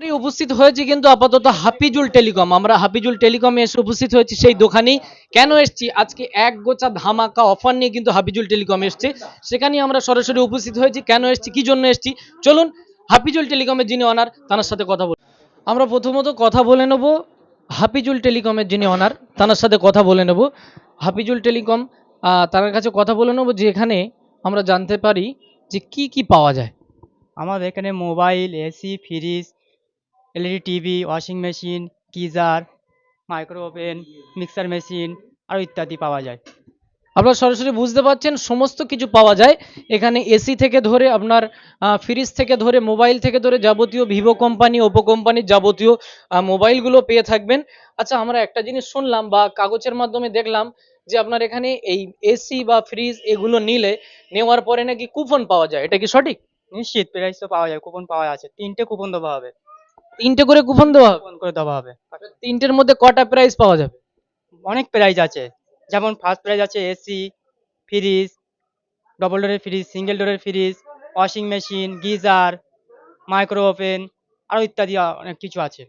উপস্থিত হয়েছি কিন্তু আপাতত হাফিজুল টেলিকম। আমরা হাফিজুল টেলিকমে এসে উপস্থিত হয়েছি সেই দোকানেই কেন এসেছি? আজকে এক গোছা ধামাকা অফার নিয়ে কিন্তু হাফিজুল টেলিকম এসছে। সেখানেই আমরা সরাসরি উপস্থিত হয়েছি। কেন এসেছি? কি জন্য এসেছি? চলুন, হাফিজুল টেলিকমের যিনি অনার তার সাথে কথা বলি। আমরা প্রথমত কথা বলে নেব হাফিজুল টেলিকমের যিনি অনার তার সাথে কথা বলে নেব। হাফিজুল টেলিকম তার কাছে কথা বলে নেব যে এখানে আমরা জানতে পারি যে কি কি পাওয়া যায়। আমাদের এখানে mobile, AC, fridge LED TV washing machine geyser micro oven mixer machine আরও ইত্যাদি পাওয়া যায়। আপনারা সরাসরি বুঝতে পারছেন, সমস্ত কিছু পাওয়া যায়। এখানে এসি থেকে ধরে আপনার ফ্রিজ থেকে ধরে মোবাইল থেকে ধরে যাবতীয় ভিভো কোম্পানি ওপো কোম্পানির যাবতীয় মোবাইলগুলো পেয়ে থাকবেন। আচ্ছা আমরা একটা জিনিস শুনলাম বা কাগজের মাধ্যমে দেখলাম যে আপনার এখানে এই এসি বা ফ্রিজ এগুলো নিলে, নেওয়ার পরে নাকি কুপন পাওয়া যায়। এটা কি সঠিক? নিশ্চিত প্রাইস তো পাওয়া যায় কুপন পাওয়া আছে। তিনটে কুপন দেওয়া হবে। তিনটে করে কুপন দেওয়া কুপন করে দেওয়া হবে। তিনটের মধ্যে কটা প্রাইস পাওয়া যাবে? অনেক প্রাইস আছে। যেমন ফার্স্ট প্রাইস আছে এসি ফ্রিজ ডবল ডোরের ফ্রিজ সিঙ্গেল ডোরের fridge washing machine geyser micro oven আরও ইত্যাদি অনেক কিছু আছে।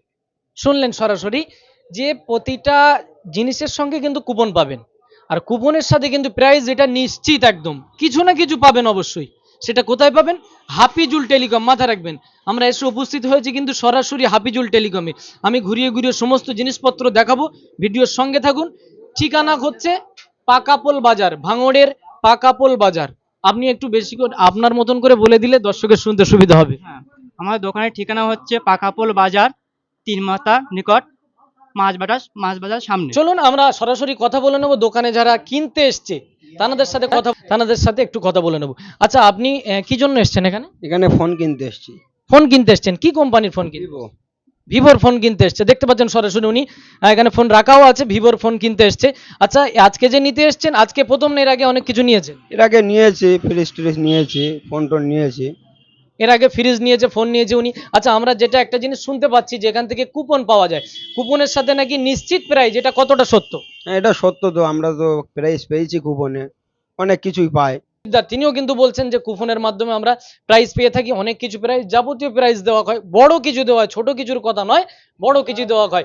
শুনলেন সরাসরি যে প্রতিটা জিনিসের সঙ্গে কিন্তু কুপন পাবেন। আর কুপনের সাথে কিন্তু প্রাইস এটা নিশ্চিত একদম। কিছু না কিছু পাবেন অবশ্যই। সেটা কোথায় পাবেন? হাফিজুল টেলিকম মাথা রাখবেন। আমরা এসে উপস্থিত হয়েছি কিন্তু সরাসরি হাফিজুল টেলিকমে। আমি ঘুরিয়ে ঘুরিয়ে সমস্ত জিনিসপত্র দেখাবো। ভিডিওর সঙ্গে থাকুন। ঠিকানা হচ্ছে পাকাপোল বাজার ভাঙড়ের পাকাপোল বাজার। আপনি একটু বেশি করে আপনার মতন করে বলে দিলে দর্শকের শুনতে সুবিধা হবে। হ্যাঁ আমার দোকানের ঠিকানা হচ্ছে পাকাপোল বাজার তিন মাথা নিকট মাছ বাজার মাছ বাজার সামনে। চলুন আমরা সরাসরি কথা বলে নেব। দোকানে যারা কিনতে এসছে তানাদের সাথে কথা তানাদের সাথে একটু কথা বলে নেব। আচ্ছা আপনি কি জন্য এসছেন এখানে? এখানে ফোন কিনতে এসেছি। ফোন কিনতে এসছেন? কি কোম্পানির ফোন কিনবো ভিভোর ফোন কিনতে এসছে। দেখতে পাচ্ছেন সরাসরি উনি। এখানে ফোন রাখাও আছে ভিভোর ফোন কিনতে এসছে। আচ্ছা আজকে যে নিতে এসছেন আজকে প্রথম না এর আগে অনেক কিছু নিয়েছেন? এর আগে নিয়েছি ফ্রিজ ট্রিজ নিয়েছি ফোন টোন নিয়েছি। এর আগে ফ্রিজ নিয়েছে ফোন নিয়েছে উনি। আচ্ছা আমরা যেটা একটা জিনিস শুনতে পাচ্ছি যে এখান থেকে কুপন পাওয়া যায় কুপনের সাথে নাকি নিশ্চিত প্রাইস এটা কতটা সত্য? এটা সত্য তো আমরা তো প্রাইস পেয়েছি কুপনে অনেক কিছুই পাই। তিনিও কিন্তু বলছেন যে কুপনের মাধ্যমে আমরা প্রাইস পেয়ে থাকি অনেক কিছু প্রাইস যাবতীয় প্রাইস দেওয়া হয় বড় কিছু দেওয়া হয় ছোট কিছুর কথা নয় বড় কিছু দেওয়া হয়।